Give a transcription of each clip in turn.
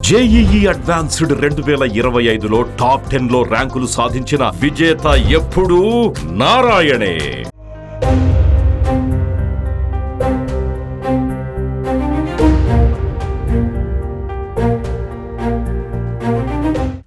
JEE advanced రెండు వేల ఇరవై ఐదులో టాప్ టెన్లో ర్యాంకులు సాధించిన విజేత ఎప్పుడూ నారాయణే.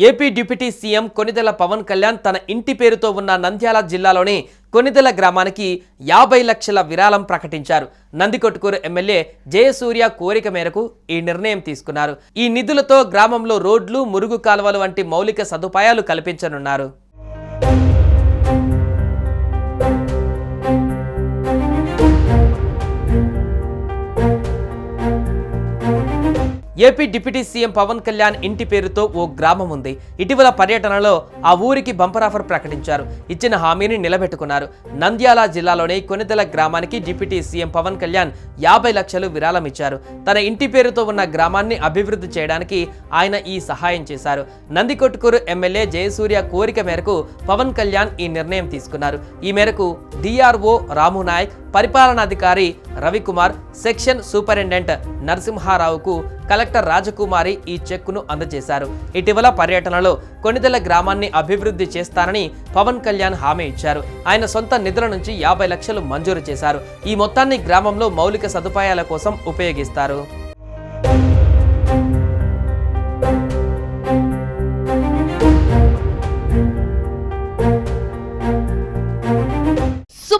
AP deputy CM Konidela Pawan Kalyan తన ఇంటి పేరుతో ఉన్న నంద్యాల జిల్లాలోని కొనిదెల గ్రామానికి యాభై లక్షల విరాళం ప్రకటించారు. నందికొట్కూరు ఎమ్మెల్యే జయసూర్య కోరిక మేరకు ఈ నిర్ణయం తీసుకున్నారు. ఈ నిధులతో గ్రామంలో రోడ్లు మురుగు కాలువలు వంటి మౌలిక సదుపాయాలు కల్పించనున్నారు. AP deputy CM Pawan Kalyan ఇంటి పేరుతో ఓ గ్రామం ఉంది. ఇటీవల పర్యటనలో ఆ ఊరికి బంపర్ ఆఫర్ ప్రకటించారు. ఇచ్చిన హామీని నిలబెట్టుకున్నారు. నంద్యాల జిల్లాలోని కొనిదెల గ్రామానికి డిప్యూటీ సీఎం పవన్ కళ్యాణ్ యాభై లక్షలు విరాళం ఇచ్చారు తన ఇంటి పేరుతో ఉన్న గ్రామాన్ని అభివృద్ధి చేయడానికి ఆయన ఈ సహాయం చేశారు. నందికొట్కూరు ఎమ్మెల్యే జయసూర్య కోరిక మేరకు పవన్ కళ్యాణ్ ఈ నిర్ణయం తీసుకున్నారు. ఈ మేరకు డిఆర్ఓ రాము నాయక్ పరిపాలనాధికారి రవికుమార్ సెక్షన్ సూపరింటెండెంట్ నరసింహారావుకు కలెక్టర్ రాజకుమారి ఈ చెక్కును అందజేశారు. ఇటీవల పర్యటనలో కొనిదెల గ్రామాన్ని అభివృద్ధి చేస్తానని పవన్ కళ్యాణ్ హామీ ఇచ్చారు. ఆయన సొంత నిధుల నుంచి యాభై లక్షలు మంజూరు చేశారు. ఈ మొత్తాన్ని గ్రామంలో మౌలిక సదుపాయాల కోసం ఉపయోగిస్తారు.